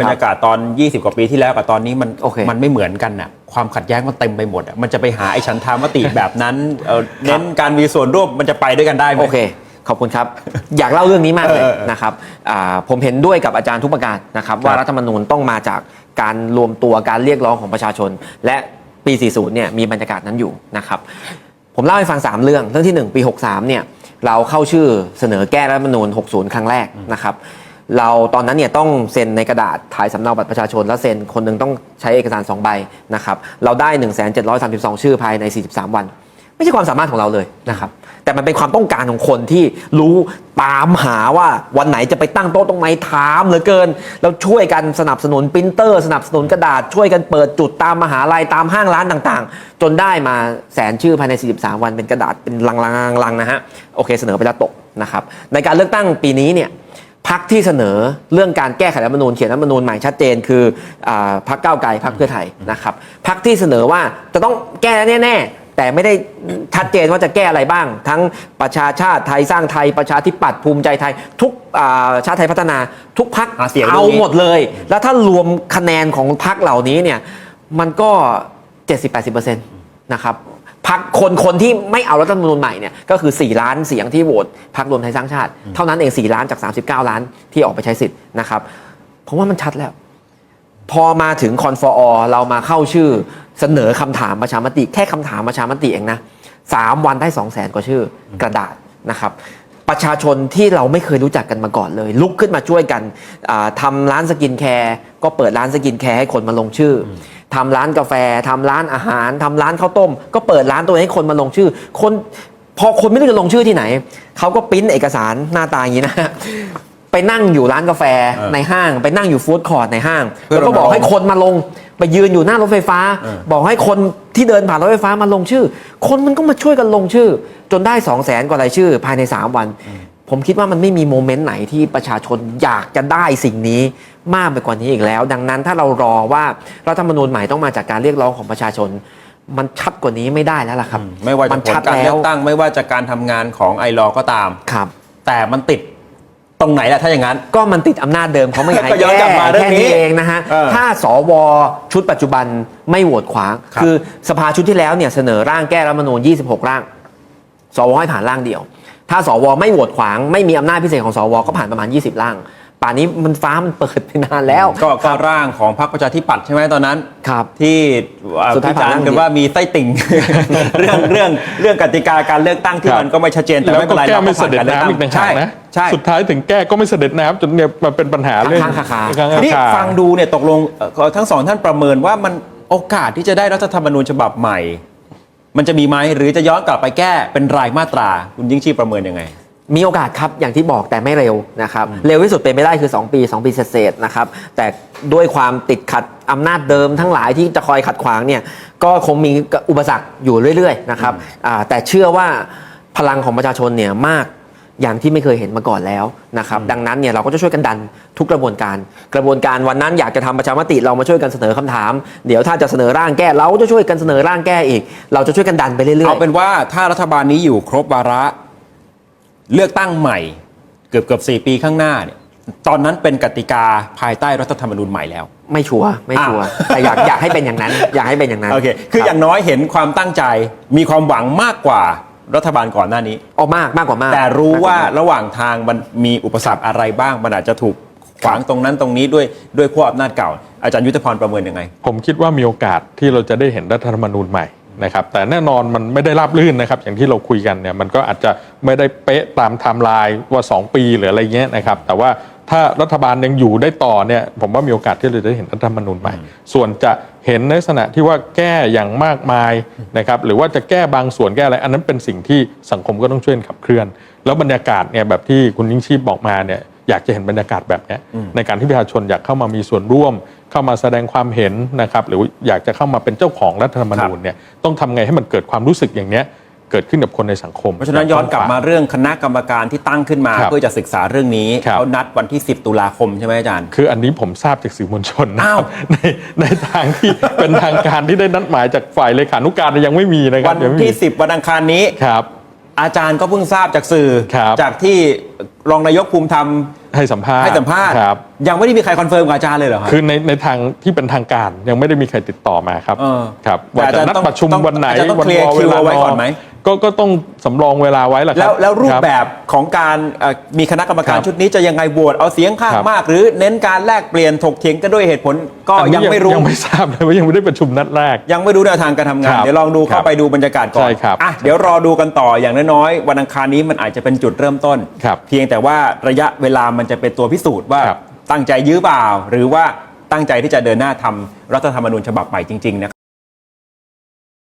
บรรยากาศตอน 20 กว่าปีที่แล้วกับตอนนี้มันโอเคมันไม่เหมือนกันน่ะความขัดแย้งมันเต็มไปหมดอะมันจะไปหาไอ้ฉันทามติแบบนั้นเอ่อเน้นการมีส่วนร่วมมันจะไปด้วยกันได้ไหมโอเคขอบคุณครับ อยากเล่าเรื่องนี้มากเลยเออเออเออนะครับอ่าผมเห็นด้วยกับอาจารย์ทุกประการนะครับครับ ว่ารัฐธรรมนูญต้องมาจากการรวมตัวการเรียกร้องของประชาชน และปี 40 เนี่ยมีบรรยากาศนั้นอยู่นะครับ ผมเล่าให้ฟัง 3 เรื่อง เรื่องที่ 1 ปี 63 เนี่ยเราเข้าชื่อเสนอแก้รัฐธรรมนูญ 60 ครั้งแรกนะครับ เราตอนนั้นเนี่ยต้องเซ็นในกระดาษถ่ายสำเนาบัตรประชาชน แล้วเซ็นคนหนึ่งต้องใช้เอกสาร 2 ใบนะครับเราได้ 1 7 3 2 ชื่อภายใน 43 วัน ไม่ใช่ความสามารถของเราเลยนะครับแต่มันเป็นความต้องการของคนที่รู้ตามหาว่าวันไหนจะไปตั้งโต๊ะตรงไหนถามเหลือเกินแล้วช่วยกันสนับสนุนปรินเตอร์ สนับสนุนกระดาษช่วยกันเปิดจุดตามมหาลัยตามห้างร้านต่างๆ จนได้มาแสนชื่อภายใน 43 วันเป็นกระดาษเป็นลังๆๆนะฮะโอเคเสนอไปแล้วตกนะครับในการเลือกตั้งปีนี้เนี่ย พักที่เสนอเรื่องการแก้ไขรัฐธรรมนูญเขียนรัฐธรรมนูญใหม่ชัดเจน คืออาพักก้าวไกลพักเพื่อไทยนะครับพักที่เสนอว่าจะต้องแก้แน่ ๆ แต่ไม่ได้ชัดเจนว่าจะแก้อะไรบ้าง ทั้งประชาชาติไทยสร้างไทยประชาธิปัตย์ภูมิใจไทย ทุกอ่าชาติไทยพัฒนา ทุกพักหาเสียงเอาเรื่องนี้หมดเลย แล้วถ้ารวมคะแนนของพักเหล่านี้เนี่ยมันก็ 70-80%นะครับ พักคนคนที่ไม่เอารัฐธรรมนูญใหม่เนี่ยก็คือ 4 ล้านเสียงที่โหวตพักรวมไทยสร้างชาติ เท่านั้นเอง 4 ล้านจาก 39 ล้านที่ออกไปใช้สิทธิ์นะครับเพราะว่ามันชัดแล้ว พอมาถึงคอนฟอร์เรามาเข้าชื่อเสนอคำถามประชามติ แค่คำถามประชามติเองนะสามวันได้สองแสนกว่าชื่อกระดาษนะครับประชาชนที่เราไม่เคยรู้จักกันมาก่อนเลย ลุกขึ้นมาช่วยกันอ่าทำร้านสกินแคร์ก็เปิดร้านสกินแคร์ให้คนมาลงชื่ออ ทำร้านกาแฟทำร้านอาหารทำร้านข้าวต้ม ก็เปิดร้านตัวเองให้คนมาลงชื่อ คนพอคนไม่รู้จะลงชื่อที่ไหน เขาก็ปริ้นเอกสารหน้าตาอย่างนี้นะไปนั่งอยู่ร้านกาแฟเออในห้าง ไปนั่งอยู่ฟู้ดคอร์ทในห้างเพื่อแล้วก็บอกรณรงค์ให้คนมาลงไปยืนอยู่หน้ารถไฟฟ้าเออบอกให้คนที่เดินผ่านรถไฟฟ้ามาลงชื่อ คนมันก็มาช่วยกันลงชื่อ จนได้2 0 0แสนกว่ารายชื่อ ภายใน 3 วัน ผมคิดว่ามันไม่มีโมเมนต์ไหนที่ประชาชนอยากจะได้สิ่งนี้มากไปกว่านี้อีกแล้ว ดังนั้นถ้าเรารอว่ารัฐธรรมนูญใหม่ต้องมาจากการเรียกร้องของประชาชน มันชัดกว่านี้ไม่ได้แล้วล่ะครับ ไม่ว่าจะนผลชัดการแล้เลืวอกตั้ง ไม่ว่าจะการทำงานของไอรอก็ตามครับ แต่มันติดตรงไหนล่ะถ้าอย่างนั้น ก็มันติดอำนาจเดิมเขาไม่อยากให้ก็ย้อนแก้กลับมาเรื่อแค่งนี้นี้เองนะฮะเออถ้าสวชุดปัจจุบันไม่โหวตขวางครับอสภาชุดที่แล้วเนี่ยเสนอร่างแก้รัฐธรรมนูญ 26 ร่าง สวให้ผ่านร่างเดียว ถ้าสวไม่โหวตขวางไม่มีอำนาจพิเศษของสวก็ผ่านประมาณ 20 ร่าง ป่านนี้มันฟ้ามันเปิดไปนานแล้ว ก็ก็ร่างของพรรคประชาธิปัตย์ใช่ไหมตอนนั้น ครับ ที่อ่าสุดท้ายวิจารผ่านร่างณ์เดีกัยนวว่ามีไส้ติ่ง เรื่องเรื่องเรื่องกติกาการเลือกตั้งที่ครับ มันก็ไม่ชัดเจนแต่แล้วไม่เป็ก็นไรแก้ไม่เสด็จเราก็ผ่าการน้ำอีกต่างหากนะใช่ สุดท้ายถึงแก้ก็ไม่เสด็จน้ำจนเนี่ยมันเป็นปัญหาเรื่องค้างคาค้างคานี่ฟังดูเนี่ยตกลงเอ่อทั้งสองท่านประเมินว่ามันโอกาสที่จะได้รัฐธรรมนูญฉบับใหม่ มันจะมีไหมหรือจะย้อนกลับไปแก้เป็นรายมาตรา คุณยิ่งชีพประเมินยังไง มีโอกาสครับอย่างที่บอกแต่ไม่เร็วนะครับเร็วที่สุดเป็นไม่ได้คือ 2 ปี 2 ปีเศษๆนะครับแต่ด้วยความติดขัดอำนาจเดิมทั้งหลายที่จะคอยขัดขวางเนี่ยก็คงมีอุปสรรคอยู่เรื่อยๆนะครับอ่าแต่เชื่อว่าพลังของประชาชนเนี่ยมาก อย่างที่ไม่เคยเห็นมาก่อนแล้วนะครับดังนั้นเนี่ยเราก็จะช่วยกันดันทุกกระบวนการ กระบวนการวันนั้นอยากจะทำประชามติเรามาช่วยกันเสนอคำถาม เดี๋ยวถ้าจะเสนอร่างแก้ เราจะช่วยกันเสนอร่างแก้อีก เราจะช่วยกันดันไปเรื่อยๆเอาเป็นว่าถ้ารัฐบาลนี้อยู่ครบวาระเลือกตั้งใหม่ เกือบเกือบสี่ปีข้างหน้าเนี่ยตอนนั้นเป็นกติกาภายใต้รัฐธรรมนูญใหม่แล้ว ไม่ชัวร์ไม่ชัวร์แต่อยากอยากให้เป็นอย่างนั้น อยากให้เป็นอย่างนั้นโอเคคืออย่างน้อยเห็นความตั้งใจมีความหวังมากกว่า รัฐบาลก่อนหน้านี้ ออกมากมากกว่ามากแต่รู้ว่ากกระหว่างทางมันมีอุปสรรคอะไรบ้าง มันอาจจะถูกขวางตรงนั้นตรงนี้ด้วยด้วยขั้วอำนาจเก่า อาจารย์ยุทธพรประเมินยังไง ผมคิดว่ามีโอกาสที่เราจะได้เห็นรัฐธรรมนูญใหม่นะครับแต่แน่นอนมันไม่ได้ราบรื่นนะครับ อย่างที่เราคุยกันเนี่ยมันก็อาจจะไม่ได้เป๊ะตามไทม์ไลน์ว่า 2 ปีหรืออะไรเงี้ยนะครับ แต่ว่า ถ้ารัฐบาลยังอยู่ได้ต่อเนี่ยผมว่ามีโอกาสที่เราจะได้เห็นรัฐธรรมนูญใหม่ ส่วนจะเห็นในลักษณะที่ว่าแก้อย่างมากมายนะครับหรือว่าจะแก้บางส่วนแก้อะไร อันนั้นเป็นสิ่งที่สังคมก็ต้องช่วยกันขับเคลื่อน แล้วบรรยากาศเนี่ยแบบที่คุณยิ่งชีพบอกมาเนี่ยอยากจะเห็นบรรยากาศแบบเนี้ยในการที่ประชาชนอยากเข้ามามีส่วนร่วม เข้ามาแสดงความเห็นนะครับหรืออยากจะเข้ามาเป็นเจ้าของรัฐธรรมนูญเนี่ยต้องทำไงให้มันเกิดความรู้สึกอย่างเนี้ย เกิดขึ้นกับคนในสังคม เพราะฉะนั้นย้อนกลับมาเรื่องคณะกรรมการที่ตั้งขึ้นมา ครับเพื่อจะศึกษาเรื่องนี้ครับ เขานัดวันที่ 10 ตุลาคมใช่ไหมอาจารย์ คืออันนี้ผมทราบจากสื่อมวลชนนะอ้าว ในในทางที่ เป็นทางการที่ได้นัดหมายจากฝ่ายเลขานุการยังไม่มีนะครัวับนยังไม่มีที่10 วันอังคารนี้ ครับ อาจารย์ก็เพิ่งทราบจากสื่อ ครับ จากที่รองนายกภูมิธรรมให้สัมภาษณ์ให้สัมภาษณ์ ครับ ยังไม่ได้มีใครคอนเฟิร์มกับอาจารย์เลยเหรอครับ คือในในทางที่เป็นทางการยังไม่ได้มีใครติดต่อมาครับเออครับแต่ว่าอาจะจารย์นัดต้องประชุมต้องวันไหนอาจารย์ต้องวันเคลียร์วอคิวเวลาเอาไว้นก่อนไหม ก็ก็ต้องสำรองเวลาไว้แหละคแล้รัวบแล้วรูปคแบบของการเอ่อมีคณะกรรมการครับชุดนี้จะยังไงโหวตเอาเสียงข้างครับมาก หรือเน้นการแลกเปลี่ยนถกเถียงกันด้วยเหตุผลก็อันนี้ยังไม่รู้ ยังไม่ทราบเลยว่ายังไม่ได้ประชุมนัดแรก ยังไม่รู้แนวทางการทำงาน ครับเดี๋ยวลองดูครัเข้าบไปดูบรรยากาศก่อนใช่ครับอะเดี๋ยวรอดูกันต่ออย่างน้อยๆ วันอังคารนี้มันอาจจะเป็นจุดเริ่มต้น ครับเพียงแต่ว่าระยะเวลามันจะเป็นตัวพิสูจน์ว่าครับ ตั้งใจยื้อเปล่า หรือว่าตั้งใจที่จะเดินหน้าทำรัฐธรรมนูญฉบับใหม่จริงๆนะครับ